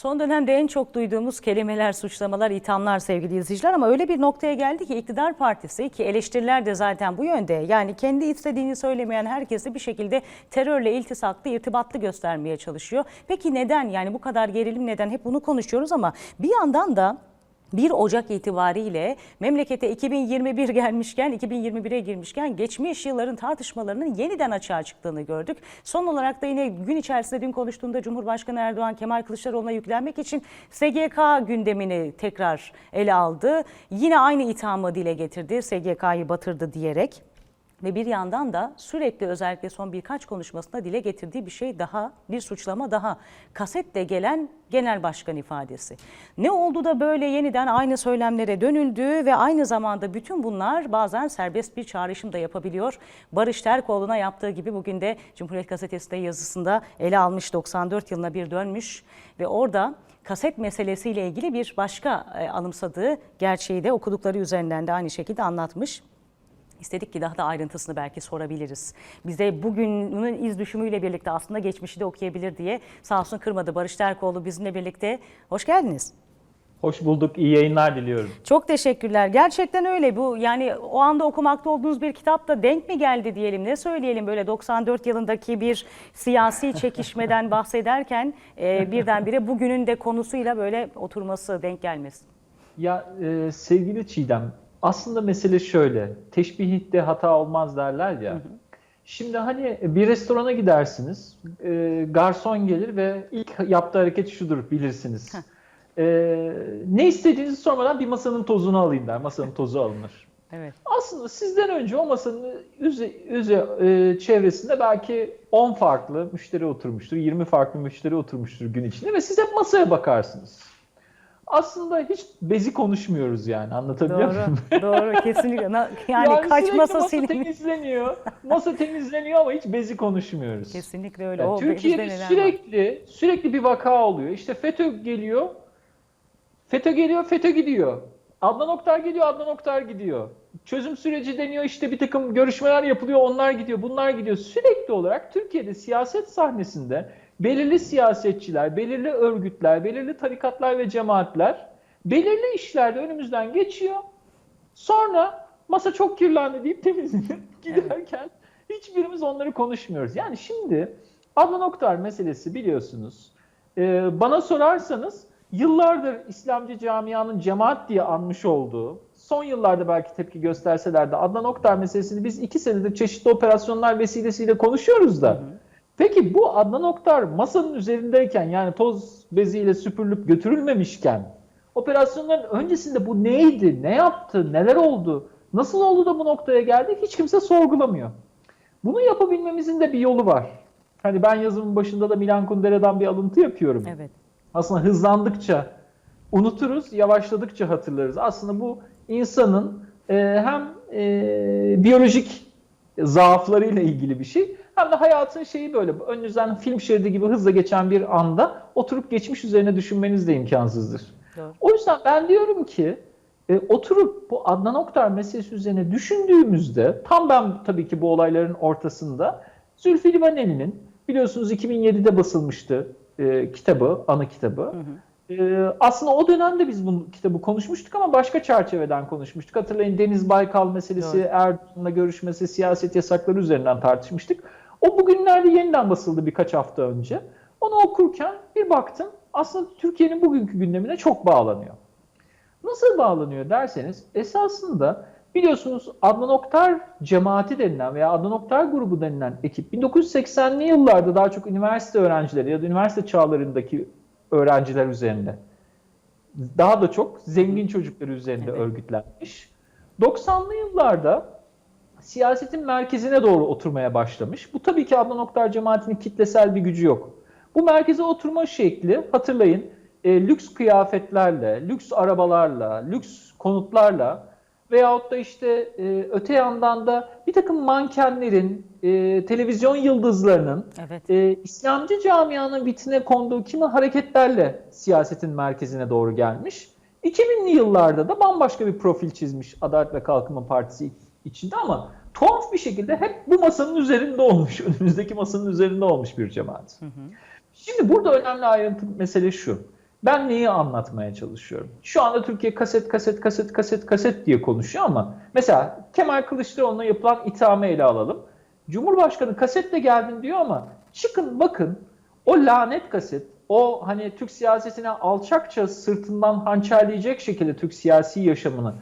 Son dönemde en çok duyduğumuz kelimeler, suçlamalar, ithamlar sevgili izleyiciler ama öyle bir noktaya geldi ki iktidar partisi ki eleştiriler de zaten bu yönde. Yani kendi istediğini söylemeyen herkesi bir şekilde terörle iltisaklı, irtibatlı göstermeye çalışıyor. Peki neden? Yani bu kadar gerilim neden? Hep bunu konuşuyoruz ama bir yandan da 1 Ocak itibariyle memlekete 2021 gelmişken, 2021'e girmişken geçmiş yılların tartışmalarının yeniden açığa çıktığını gördük. Son olarak da yine gün içerisinde dün konuştuğunda Cumhurbaşkanı Erdoğan Kemal Kılıçdaroğlu'na yüklenmek için SGK gündemini tekrar ele aldı. Yine aynı ithamı dile getirdi, SGK'yı batırdı diyerek. Ve bir yandan da sürekli özellikle son birkaç konuşmasında dile getirdiği bir şey daha, bir suçlama daha. Kasetle gelen genel başkan ifadesi. Ne oldu da böyle yeniden aynı söylemlere dönüldü ve aynı zamanda bütün bunlar bazen serbest bir çağrışım da yapabiliyor. Barış Terkoğlu'na yaptığı gibi bugün de Cumhuriyet Gazetesi'nde yazısında ele almış 94 yılına bir dönmüş ve orada kaset meselesiyle ilgili bir başka e, anımsadığı gerçeği de okudukları üzerinden de aynı şekilde anlatmış. İstedik ki daha da ayrıntısını belki sorabiliriz. Bize bugünün iz düşümüyle birlikte aslında geçmişi de okuyabilir diye sağ olsun kırmadı. Barış Terkoğlu bizimle birlikte. Hoş geldiniz. Hoş bulduk. İyi yayınlar diliyorum. Çok teşekkürler. Gerçekten öyle bu. Yani o anda okumakta olduğunuz bir kitap da denk mi geldi diyelim. Ne söyleyelim böyle 94 yılındaki bir siyasi çekişmeden bahsederken e, birdenbire bugünün de konusuyla böyle oturması, denk gelmesi. Ya e, sevgili Çiğdem, aslında mesele şöyle. Teşbihitte hata olmaz derler ya. Şimdi hani bir restorana gidersiniz, e, garson gelir ve ilk yaptığı hareket şudur bilirsiniz. E, ne istediğinizi sormadan bir masanın tozunu alayım der. Masanın tozu alınır. Evet. Aslında sizden önce o masanın üze, üze, e, çevresinde belki 10 farklı müşteri oturmuştur, 20 farklı müşteri oturmuştur gün içinde ve siz hep masaya bakarsınız. Aslında hiç bezi konuşmuyoruz yani anlatabiliyor muyum? Doğru, doğru kesinlikle. Na- Yani, kaç sürekli masa masa temizleniyor, masa temizleniyor ama hiç bezi konuşmuyoruz. Kesinlikle öyle. Yani o Türkiye'de neler var? sürekli sürekli bir vaka oluyor. İşte FETÖ geliyor, FETÖ geliyor, FETÖ gidiyor. Adnan Oktar geliyor, Adnan Oktar gidiyor. Çözüm süreci deniyor, işte bir takım görüşmeler yapılıyor, onlar gidiyor, bunlar gidiyor. Sürekli olarak Türkiye'de siyaset sahnesinde belirli siyasetçiler, belirli örgütler, belirli tarikatlar ve cemaatler belirli işlerde önümüzden geçiyor. Sonra masa çok kirlendi deyip temizlenip giderken hiçbirimiz onları konuşmuyoruz. Yani şimdi Adnan Oktar meselesi biliyorsunuz. Ee, bana sorarsanız yıllardır İslamcı camianın cemaat diye anmış olduğu, son yıllarda belki tepki gösterseler de Adnan Oktar meselesini biz iki senedir çeşitli operasyonlar vesilesiyle konuşuyoruz da. Peki bu Adnan Oktar masanın üzerindeyken yani toz beziyle süpürülüp götürülmemişken operasyonların öncesinde bu neydi, ne yaptı, neler oldu, nasıl oldu da bu noktaya geldi hiç kimse sorgulamıyor. Bunu yapabilmemizin de bir yolu var. Hani ben yazımın başında da Milan Kundera'dan bir alıntı yapıyorum. Evet. Aslında hızlandıkça unuturuz, yavaşladıkça hatırlarız. Aslında bu insanın e, hem e, biyolojik zaaflarıyla ilgili bir şey hem de hayatın şeyi böyle önünüzden film şeridi gibi hızla geçen bir anda oturup geçmiş üzerine düşünmeniz de imkansızdır. Doğru. O yüzden ben diyorum ki e, oturup bu Adnan Oktar meselesi üzerine düşündüğümüzde tam ben tabii ki bu olayların ortasında Zülfü Livaneli'nin biliyorsunuz 2007'de basılmıştı e, kitabı, anı kitabı. E, aslında o dönemde biz bu kitabı konuşmuştuk ama başka çerçeveden konuşmuştuk. Hatırlayın Deniz Baykal meselesi. Erdoğan'la görüşmesi, siyaset yasakları üzerinden tartışmıştık. O bugünlerde yeniden basıldı birkaç hafta önce. Onu okurken bir baktım aslında Türkiye'nin bugünkü gündemine çok bağlanıyor. Nasıl bağlanıyor derseniz esasında biliyorsunuz Adnan Oktar cemaati denilen veya Adnan Oktar grubu denilen ekip 1980'li yıllarda daha çok üniversite öğrencileri ya da üniversite çağlarındaki öğrenciler üzerinde daha da çok zengin çocuklar üzerinde Evet. örgütlenmiş. 90'lı yıllarda siyasetin merkezine doğru oturmaya başlamış. Bu tabii ki Adnan Oktar cemaatinin kitlesel bir gücü yok. Bu merkeze oturma şekli hatırlayın e, lüks kıyafetlerle, lüks arabalarla, lüks konutlarla veyahut da işte e, öte yandan da bir takım mankenlerin, e, televizyon yıldızlarının Evet. e, İslamcı camianın vitine konduğu kimi hareketlerle siyasetin merkezine doğru gelmiş. 2000'li yıllarda da bambaşka bir profil çizmiş Adalet ve Kalkınma Partisi içinde ama tuhaf bir şekilde hep bu masanın üzerinde olmuş, önümüzdeki masanın üzerinde olmuş bir cemaat. Şimdi burada önemli ayrıntı mesele şu. Ben neyi anlatmaya çalışıyorum? Şu anda Türkiye kaset kaset kaset kaset kaset diye konuşuyor ama mesela Kemal Kılıçdaroğlu'na yapılan ithame ele alalım. Cumhurbaşkanı kasetle geldin diyor ama çıkın bakın o lanet kaset, o hani Türk siyasetine alçakça sırtından hançerleyecek şekilde Türk siyasi yaşamını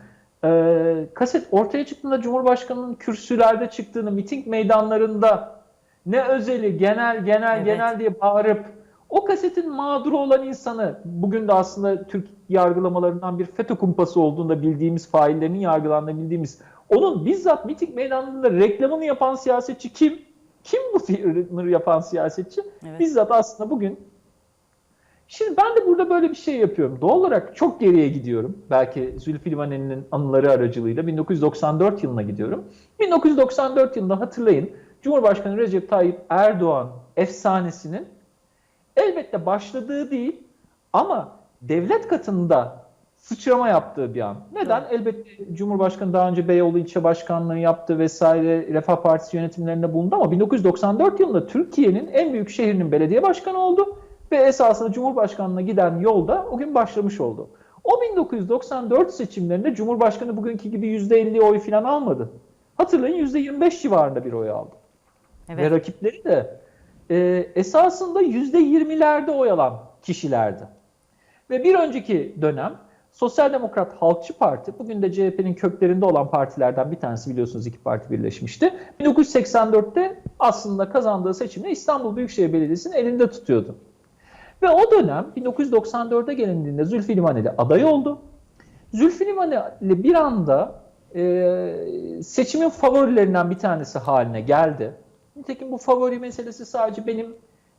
e, kaset ortaya çıktığında Cumhurbaşkanı'nın kürsülerde çıktığını, miting meydanlarında ne özeli, genel, genel, Evet. genel diye bağırıp o kasetin mağduru olan insanı bugün de aslında Türk yargılamalarından bir FETÖ kumpası olduğunda bildiğimiz faillerinin yargılandığını bildiğimiz onun bizzat miting meydanlarında reklamını yapan siyasetçi kim? Kim bu yapan siyasetçi? Evet. Bizzat aslında bugün Şimdi ben de burada böyle bir şey yapıyorum. Doğal olarak çok geriye gidiyorum. Belki Zülfü Livaneli'nin anıları aracılığıyla 1994 yılına gidiyorum. 1994 yılında hatırlayın Cumhurbaşkanı Recep Tayyip Erdoğan efsanesinin elbette başladığı değil ama devlet katında sıçrama yaptığı bir an. Neden? Elbette Cumhurbaşkanı daha önce Beyoğlu ilçe başkanlığı yaptı vesaire Refah Partisi yönetimlerinde bulundu ama 1994 yılında Türkiye'nin en büyük şehrinin belediye başkanı oldu ve esasında Cumhurbaşkanlığına giden yolda o gün başlamış oldu. O 1994 seçimlerinde Cumhurbaşkanı bugünkü gibi %50 oy falan almadı. Hatırlayın %25 civarında bir oy aldı. Ve Evet. rakipleri de e, esasında %20'lerde oy alan kişilerdi. Ve bir önceki dönem Sosyal Demokrat Halkçı Parti, bugün de CHP'nin köklerinde olan partilerden bir tanesi biliyorsunuz iki parti birleşmişti. 1984'te aslında kazandığı seçimde İstanbul Büyükşehir Belediyesi'nin elinde tutuyordu. Ve o dönem 1994'e gelindiğinde Zülfü Livaneli aday oldu. Zülfü Livaneli bir anda e, seçimin favorilerinden bir tanesi haline geldi. Nitekim bu favori meselesi sadece benim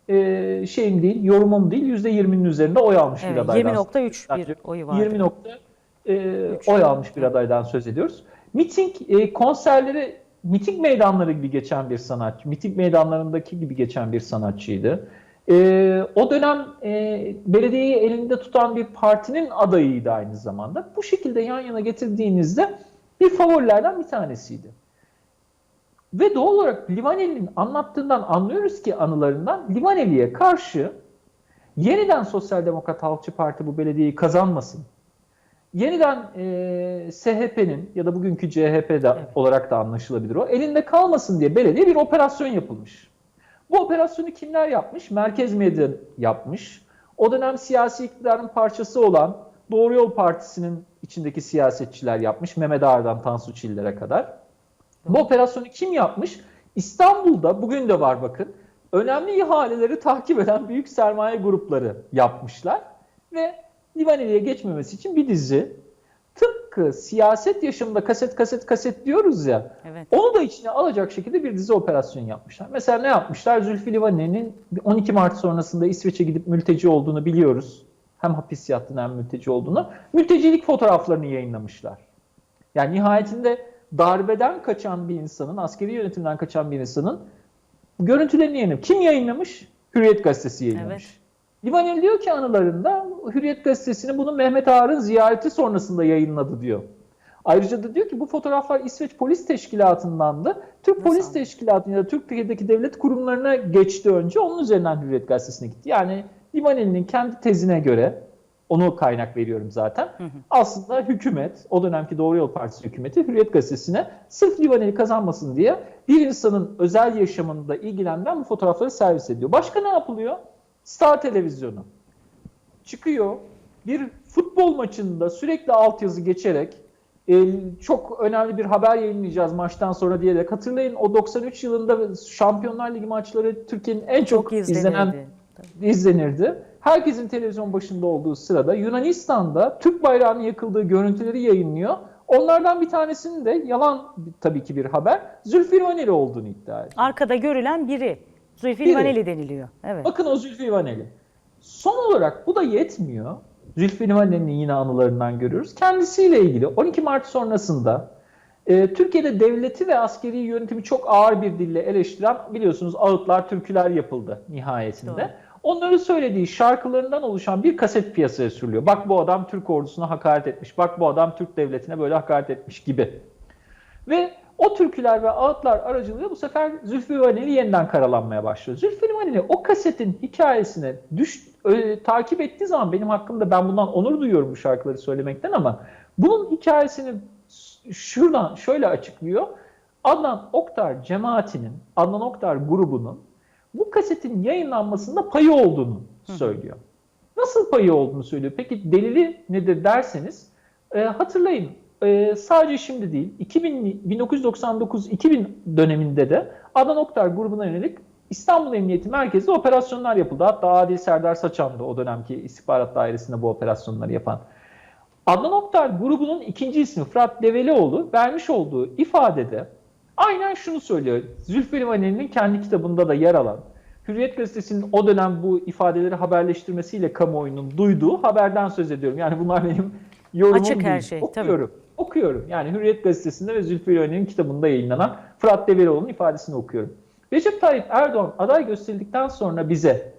e, şeyim değil, yorumum değil, %20'nin üzerinde oy almış bir Evet, adaydan. 20.3 bir oyu vardı. 20 nokta e, oy almış bir adaydan söz ediyoruz. Miting e, konserleri miting meydanları gibi geçen bir sanatçı, miting meydanlarındaki gibi geçen bir sanatçıydı. E, o dönem e, belediyeyi elinde tutan bir partinin adayıydı aynı zamanda. Bu şekilde yan yana getirdiğinizde bir favorilerden bir tanesiydi. Ve doğal olarak Livaneli'nin anlattığından anlıyoruz ki anılarından Livaneli'ye karşı yeniden Sosyal Demokrat Halkçı Parti bu belediyeyi kazanmasın. Yeniden e, SHP'nin ya da bugünkü CHP'de Evet. olarak da anlaşılabilir o. Elinde kalmasın diye belediye bir operasyon yapılmış. Bu operasyonu kimler yapmış? Merkez medya yapmış. O dönem siyasi iktidarın parçası olan Doğru Yol Partisi'nin içindeki siyasetçiler yapmış. Mehmet Ağar'dan Tansu Çiller'e kadar. Bu operasyonu kim yapmış? İstanbul'da bugün de var bakın. Önemli ihaleleri takip eden büyük sermaye grupları yapmışlar ve Livaneli'ye geçmemesi için bir dizi tıpkı siyaset yaşamında kaset kaset kaset diyoruz ya Evet. onu da içine alacak şekilde bir dizi operasyon yapmışlar. Mesela ne yapmışlar? Zülfü Livaneli'nin 12 Mart sonrasında İsveç'e gidip mülteci olduğunu biliyoruz. Hem hapis yattığını hem mülteci olduğunu. Mültecilik fotoğraflarını yayınlamışlar. Yani nihayetinde darbeden kaçan bir insanın, askeri yönetimden kaçan bir insanın görüntülerini yayınlamış. Kim yayınlamış? Hürriyet Gazetesi yayınlamış. Livaneli diyor ki anılarında Hürriyet Gazetesi'ni bunu Mehmet Ağar'ın ziyareti sonrasında yayınladı diyor. Ayrıca da diyor ki bu fotoğraflar İsveç Polis Teşkilatı'ndandı. Türk Nasıl? Polis Teşkilatı'nın ya da Türkiye'deki devlet kurumlarına geçti önce. Onun üzerinden Hürriyet Gazetesi'ne gitti. Yani Livaneli'nin kendi tezine göre onu kaynak veriyorum zaten. Hı hı. Aslında hükümet, o dönemki Doğru Yol Partisi hükümeti Hürriyet Gazetesi'ne sırf Livaneli kazanmasın diye bir insanın özel yaşamında ilgilendiren bu fotoğrafları servis ediyor. Başka ne yapılıyor? Star Televizyonu çıkıyor bir futbol maçında sürekli altyazı geçerek e, çok önemli bir haber yayınlayacağız maçtan sonra diyerek hatırlayın o 93 yılında Şampiyonlar Ligi maçları Türkiye'nin en çok, Çok izlenen izlenirdi. izlenirdi. Herkesin televizyon başında olduğu sırada Yunanistan'da Türk bayrağının yakıldığı görüntüleri yayınlıyor. Onlardan bir tanesinin de yalan tabii ki bir haber Zülfü Livaneli olduğunu iddia ediyor. Arkada görülen biri. Zülfü Biri. Livaneli deniliyor. Evet. Bakın o Zülfü Livaneli. Son olarak bu da yetmiyor. Zülfü Livaneli'nin yine anılarından görüyoruz. Kendisiyle ilgili 12 Mart sonrasında e, Türkiye'de devleti ve askeri yönetimi çok ağır bir dille eleştiren biliyorsunuz ağıtlar, türküler yapıldı nihayetinde. Doğru. Onları söylediği şarkılarından oluşan bir kaset piyasaya sürülüyor. Bak bu adam Türk ordusuna hakaret etmiş. Bak bu adam Türk devletine böyle hakaret etmiş gibi. Ve O türküler ve ağıtlar aracılığıyla bu sefer Zülfü Livaneli yeniden karalanmaya başlıyor. Zülfü Livaneli o kasetin hikayesini düş, e, takip ettiği zaman benim hakkımda ben bundan onur duyuyorum bu şarkıları söylemekten ama bunun hikayesini şuradan şöyle açıklıyor. Adnan Oktar cemaatinin, Adnan Oktar grubunun bu kasetin yayınlanmasında payı olduğunu söylüyor. Nasıl payı olduğunu söylüyor. Peki delili nedir derseniz e, hatırlayın e, sadece şimdi değil 2000, 1999-2000 döneminde de Adnan Oktar grubuna yönelik İstanbul Emniyeti Merkezi'nde operasyonlar yapıldı. Hatta Adil Serdar Saçan da o dönemki istihbarat dairesinde bu operasyonları yapan. Adnan Oktar grubunun ikinci ismi Fırat Develioğlu vermiş olduğu ifadede aynen şunu söylüyor. Zülfü Livaneli'nin kendi kitabında da yer alan Hürriyet Gazetesi'nin o dönem bu ifadeleri haberleştirmesiyle kamuoyunun duyduğu haberden söz ediyorum. Yani bunlar benim yorumum Açık her değil. şey, Okuyorum. Okuyorum. Yani Hürriyet Gazetesi'nde ve Zülfü Livaneli'nin kitabında yayınlanan Fırat Develioğlu'nun ifadesini okuyorum. Recep Tayyip Erdoğan aday gösterildikten sonra bize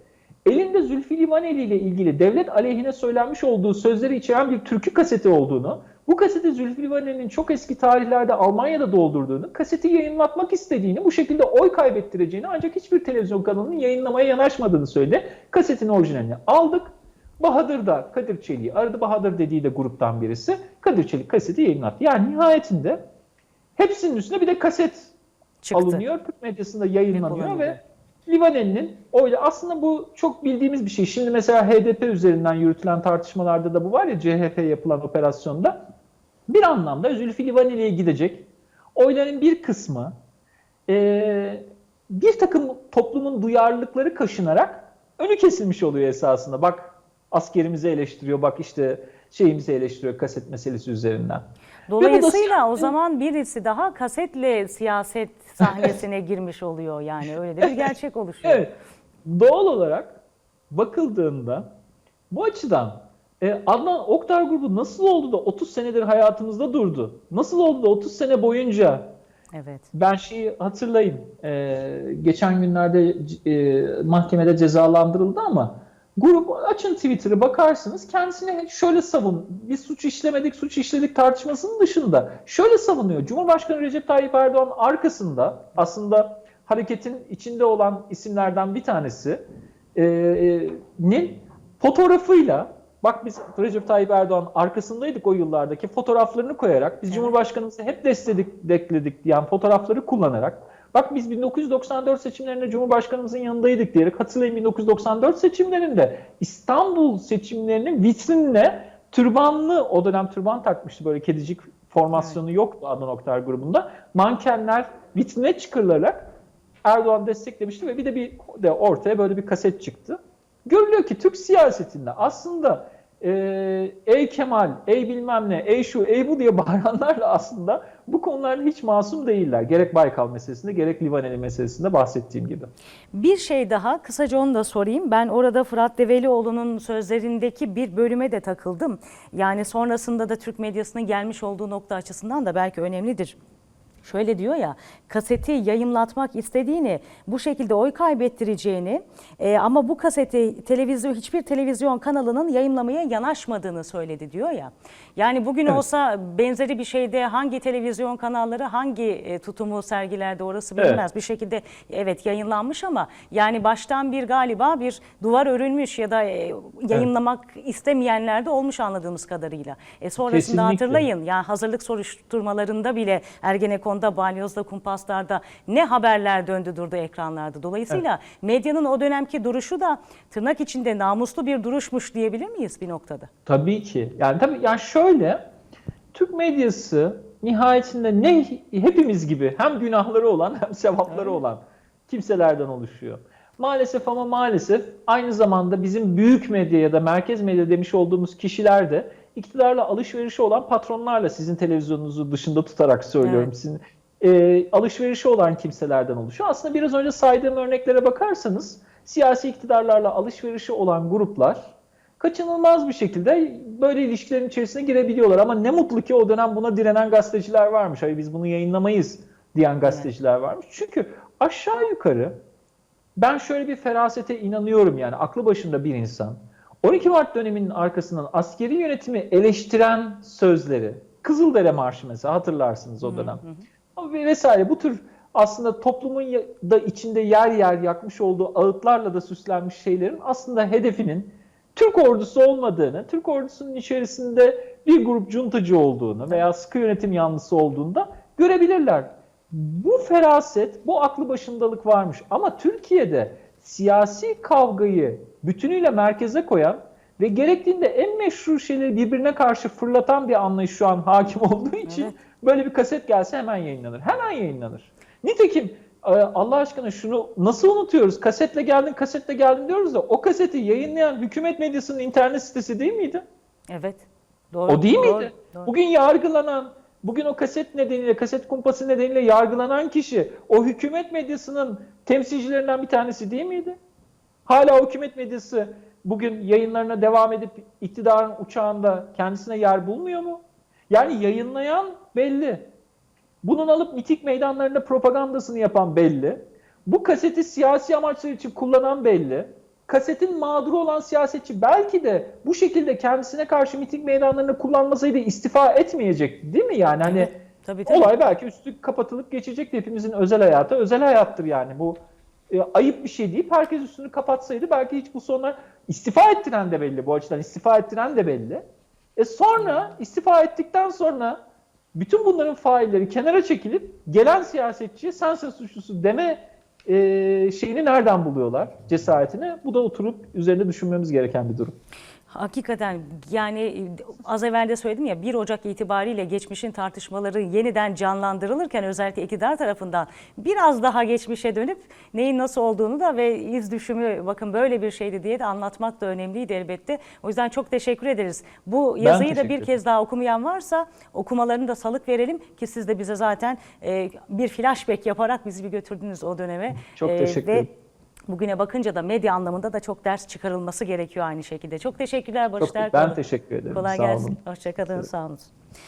elinde Zülfü Livaneli ile ilgili devlet aleyhine söylenmiş olduğu sözleri içeren bir türkü kaseti olduğunu, bu kaseti Zülfü Livaneli'nin çok eski tarihlerde Almanya'da doldurduğunu, kaseti yayınlatmak istediğini, bu şekilde oy kaybettireceğini ancak hiçbir televizyon kanalının yayınlamaya yanaşmadığını söyledi. Kasetin orijinalini aldık. Bahadır da Kadir Çelik'i aradı. Bahadır dediği de gruptan birisi. Kadir Çelik kaseti yayınlattı. Yani nihayetinde hepsinin üstüne bir de kaset Çıktı. alınıyor. Türk medyasında yayınlanıyor ve Livaneli'nin oyla aslında bu çok bildiğimiz bir şey. Şimdi mesela HDP üzerinden yürütülen tartışmalarda da bu var ya CHP yapılan operasyonda bir anlamda Zülfü Livaneli'ye gidecek oyların bir kısmı eee, bir takım toplumun duyarlılıkları kaşınarak önü kesilmiş oluyor esasında. Bak askerimizi eleştiriyor, bak işte şeyimizi eleştiriyor kaset meselesi üzerinden. Dolayısıyla o zaman birisi daha kasetle siyaset sahnesine girmiş oluyor yani öyle de bir gerçek oluşuyor. Evet. Doğal olarak bakıldığında bu açıdan e, Adnan Oktar grubu nasıl oldu da 30 senedir hayatımızda durdu? Nasıl oldu da 30 sene boyunca Evet. ben şeyi hatırlayın. e, geçen günlerde e, mahkemede cezalandırıldı ama grup açın Twitter'ı bakarsınız kendisini şöyle savun. Biz suç işlemedik, suç işledik tartışmasının dışında şöyle savunuyor. Cumhurbaşkanı Recep Tayyip Erdoğan arkasında aslında hareketin içinde olan isimlerden bir tanesi e, e, nin fotoğrafıyla bak biz Recep Tayyip Erdoğan arkasındaydık o yıllardaki fotoğraflarını koyarak biz. Cumhurbaşkanımızı hep destekledik diyen fotoğrafları kullanarak bak biz 1994 seçimlerinde Cumhurbaşkanımızın yanındaydık diyerek hatırlayın 1994 seçimlerinde İstanbul seçimlerinin vitrinine türbanlı o dönem türban takmıştı böyle kedicik formasyonu yoktu Adnan Oktar grubunda. Mankenler vitrine çıkarılarak Erdoğan desteklemişti ve bir de bir de ortaya böyle bir kaset çıktı. Görülüyor ki Türk siyasetinde aslında e, ey Kemal, ey bilmem ne, ey şu, ey bu diye bağıranlarla aslında bu konularda hiç masum değiller. Gerek Baykal meselesinde gerek Livaneli meselesinde bahsettiğim gibi. Bir şey daha kısaca onu da sorayım. Ben orada Fırat Develioğlu'nun sözlerindeki bir bölüme de takıldım. Yani sonrasında da Türk medyasının gelmiş olduğu nokta açısından da belki önemlidir. Şöyle diyor ya kaseti yayımlatmak istediğini bu şekilde oy kaybettireceğini e, ama bu kaseti televizyon hiçbir televizyon kanalının yayımlamaya yanaşmadığını söyledi diyor ya. Yani bugün Evet. olsa benzeri bir şeyde hangi televizyon kanalları hangi e, tutumu sergilerdi orası bilinmez. Bir şekilde evet yayınlanmış ama yani baştan bir galiba bir duvar örülmüş ya da e, yayınlamak istemeyenler de olmuş anladığımız kadarıyla. E, sonrasında Kesinlikle. hatırlayın yani hazırlık soruşturmalarında bile Ergenekon'da, Balyoz'da, Kumpaslar'da ne haberler döndü durdu ekranlarda. Dolayısıyla medyanın o dönemki duruşu da tırnak içinde namuslu bir duruşmuş diyebilir miyiz bir noktada? Tabii ki. Yani tabii yani şöyle Türk medyası nihayetinde ne hepimiz gibi hem günahları olan hem sevapları olan kimselerden oluşuyor. Maalesef ama maalesef aynı zamanda bizim büyük medya ya da merkez medya demiş olduğumuz kişiler de iktidarla alışverişi olan patronlarla sizin televizyonunuzu dışında tutarak söylüyorum. Evet. Sizin e, alışverişi olan kimselerden oluşuyor. Aslında biraz önce saydığım örneklere bakarsanız siyasi iktidarlarla alışverişi olan gruplar kaçınılmaz bir şekilde böyle ilişkilerin içerisine girebiliyorlar. Ama ne mutlu ki o dönem buna direnen gazeteciler varmış. Hayır biz bunu yayınlamayız diyen gazeteciler varmış. Çünkü aşağı yukarı ben şöyle bir ferasete inanıyorum yani aklı başında bir insan. 12 Mart döneminin arkasından askeri yönetimi eleştiren sözleri, Kızıldere Marşı mesela hatırlarsınız o dönem. ve vesaire bu tür aslında toplumun da içinde yer yer yakmış olduğu ağıtlarla da süslenmiş şeylerin aslında hedefinin Türk ordusu olmadığını, Türk ordusunun içerisinde bir grup cuntacı olduğunu veya sıkı yönetim yanlısı olduğunda görebilirler. Bu feraset, bu aklı başındalık varmış. Ama Türkiye'de siyasi kavgayı bütünüyle merkeze koyan ve gerektiğinde en meşru şeyleri birbirine karşı fırlatan bir anlayış şu an hakim olduğu için Evet. böyle bir kaset gelse hemen yayınlanır. Hemen yayınlanır. Nitekim e, Allah aşkına şunu nasıl unutuyoruz? Kasetle geldin, kasetle geldin diyoruz da o kaseti yayınlayan hükümet medyasının internet sitesi değil miydi? Evet. Doğru. O değil doğru, miydi? doğru. Bugün yargılanan, bugün o kaset nedeniyle, kaset kumpası nedeniyle yargılanan kişi o hükümet medyasının temsilcilerinden bir tanesi değil miydi? Hala hükümet medyası bugün yayınlarına devam edip iktidarın uçağında kendisine yer bulmuyor mu? Yani yayınlayan belli. Bunun alıp mitik meydanlarında propagandasını yapan belli. Bu kaseti siyasi amaçlar için kullanan belli. Kasetin mağduru olan siyasetçi belki de bu şekilde kendisine karşı miting meydanlarında kullanmasaydı istifa etmeyecekti değil mi yani? Hani Tabii tabii. olay belki üstü kapatılıp geçecekti hepimizin özel hayatı. Özel hayattır yani bu e, ayıp bir şey deyip herkes üstünü kapatsaydı belki hiç bu sorunlar istifa ettiren de belli bu açıdan istifa ettiren de belli. E sonra istifa ettikten sonra bütün bunların failleri kenara çekilip gelen siyasetçi sensin suçlusu deme e, şeyini nereden buluyorlar cesaretini? Bu da oturup üzerinde düşünmemiz gereken bir durum. Hakikaten yani e, az evvel de söyledim ya 1 Ocak itibariyle geçmişin tartışmaları yeniden canlandırılırken özellikle iktidar tarafından biraz daha geçmişe dönüp neyin nasıl olduğunu da ve iz düşümü bakın böyle bir şeydi diye de anlatmak da önemliydi elbette. O yüzden çok teşekkür ederiz. Bu yazıyı da bir kez daha okumayan varsa okumalarını da salık verelim ki siz de bize zaten e, bir flashback yaparak bizi bir götürdünüz o döneme. Çok E, teşekkür ederim. Bugüne bakınca da medya anlamında da çok ders çıkarılması gerekiyor aynı şekilde. Çok teşekkürler Barış Çok, ben teşekkür ederim. Kolay Sağ gelsin. Hoşçakalın. Sağ olun.